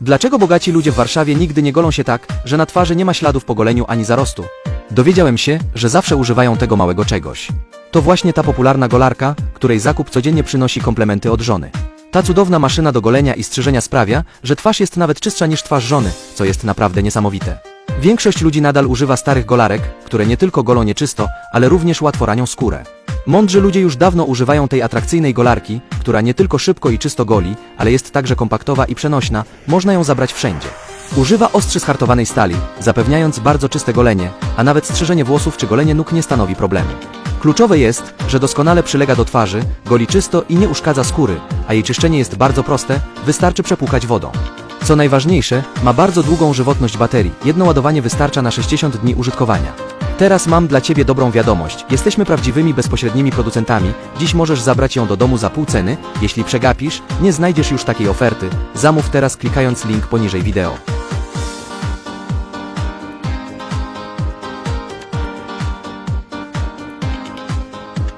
Dlaczego bogaci ludzie w Warszawie nigdy nie golą się tak, że na twarzy nie ma śladów po goleniu ani zarostu? Dowiedziałem się, że zawsze używają tego małego czegoś. To właśnie ta popularna golarka, której zakup codziennie przynosi komplementy od żony. Ta cudowna maszyna do golenia i strzyżenia sprawia, że twarz jest nawet czystsza niż twarz żony, co jest naprawdę niesamowite. Większość ludzi nadal używa starych golarek, które nie tylko golą nieczysto, ale również łatwo ranią skórę. Mądrzy ludzie już dawno używają tej atrakcyjnej golarki, która nie tylko szybko i czysto goli, ale jest także kompaktowa i przenośna, można ją zabrać wszędzie. Używa ostrzy z hartowanej stali, zapewniając bardzo czyste golenie, a nawet strzyżenie włosów czy golenie nóg nie stanowi problemu. Kluczowe jest, że doskonale przylega do twarzy, goli czysto i nie uszkadza skóry, a jej czyszczenie jest bardzo proste, wystarczy przepłukać wodą. Co najważniejsze, ma bardzo długą żywotność baterii, jedno ładowanie wystarcza na 60 dni użytkowania. Teraz mam dla Ciebie dobrą wiadomość. Jesteśmy prawdziwymi bezpośrednimi producentami. Dziś możesz zabrać ją do domu za pół ceny. Jeśli przegapisz, nie znajdziesz już takiej oferty. Zamów teraz klikając link poniżej wideo.